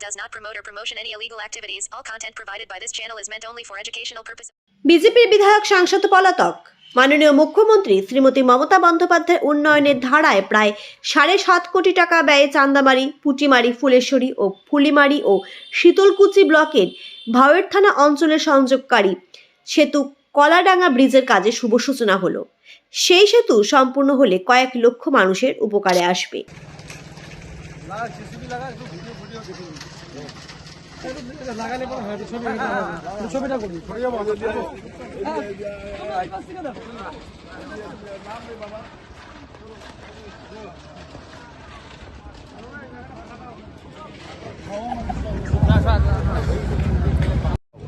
does not promote or promotion any illegal activities. All content provided by this channel is meant only for educational purposes. বিজেপির বিধায়ক, সাংসদ পলাতক মাননীয় মুখ্যমন্ত্রী শ্রীমতী মমতা বন্দ্যোপাধ্যায়ের উন্নয়নের ধারায় প্রায় সাড়ে সাত কোটি টাকা ব্যয়ে চান্দামারি পুটিমারি, ফুলেশ্বরী ও ফুলিমারি ও শীতলকুচি ব্লকের ভাওয়ের থানা অঞ্চলের সংযোগকারী সেতু কলাডাঙ্গা ব্রিজের কাজে শুভ সূচনা হলো সেই সেতু সম্পূর্ণ হলে কয়েক লক্ষ মানুষের উপকারে আসবে লাগা জেসিবি লাগা একটু ভিডিও ভিডিও দেখে লাগালে পরে হয় ছবি ছবিটা করি ছড়িয়ে বন্ধ দিয়ে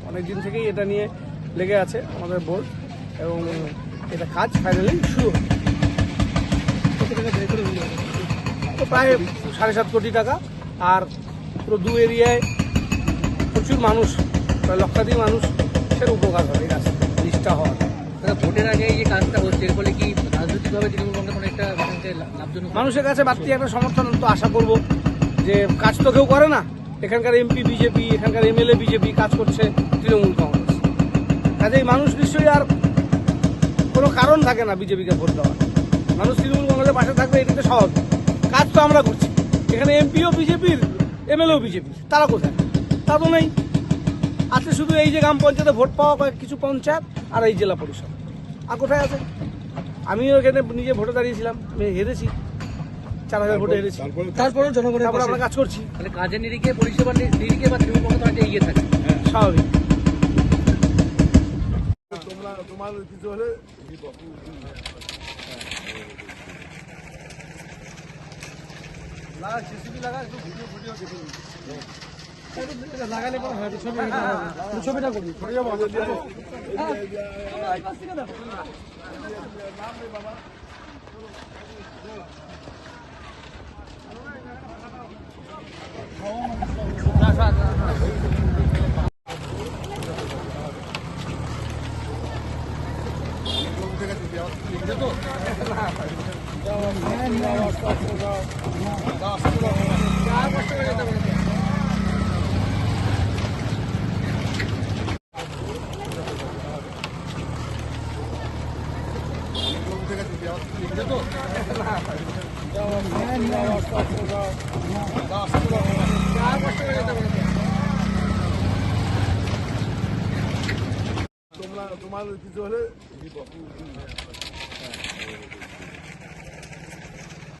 অনেক দিন থেকেই এটা নিয়ে লেগে আছে আমাদের বোর্ড, এবং এটা কাজ ফাইনালি শুরু। প্রায় সাড়ে সাত কোটি টাকা। আর পুরো দু এরিয়ায় প্রচুর মানুষ প্রায় লক্ষাধিক মানুষ সের উপকার হবে এই জিনিসটা হওয়ার। ভোটের আগে এই যে কাজটা হচ্ছে এর ফলে কি রাজনৈতিকভাবে কোনো একটা লাভজনক মানুষের কাছে বাড়তি একটা সমর্থন তো আশা করব যে কাজ তো কেউ করে না। এখানকার এমপি বিজেপি এখানকার এমএলএ বিজেপি কাজ করছে তৃণমূল কংগ্রেস। কাজেই মানুষ নিশ্চয়ই আর কোনো কারণ থাকে না বিজেপিকে ভোট দেওয়ার। মানুষ তৃণমূল কংগ্রেসের পাশে থাকবে এটা তো স্বাভাবিক। কাজ তো আমরা করছি এখানে এমপিও বিজেপির এমএলএও বিজেপি তারা কোথায়? তা তো নেই। আছে শুধু এই যে গ্রাম পঞ্চায়েতে ভোট পাওয়া কয়েক কিছু পঞ্চায়েত আর এই জেলা পরিষদ। আর কোথায় আছে? আমিও এখানে নিজে ভোটে দাঁড়িয়েছিলাম আমি হেরেছি। চার হাজার ভোটে হেরেছি। তারপরেও জনগণের তারপরে পাশে- আমরা কাজ করছি। তাহলে কাজের নিরিখে পরিষেবা নিরিখে বা তৃণমূল কংগ্রেস এগিয়ে থাকে। স্বাভাবিক। লাগা জেসিবি লাগা একটু ভিডিও ভিডিও দেখে লাগালে পরে হয় ছবি একটু ছবিটা করি। ছড়িয়ে Allez, désolé. Il.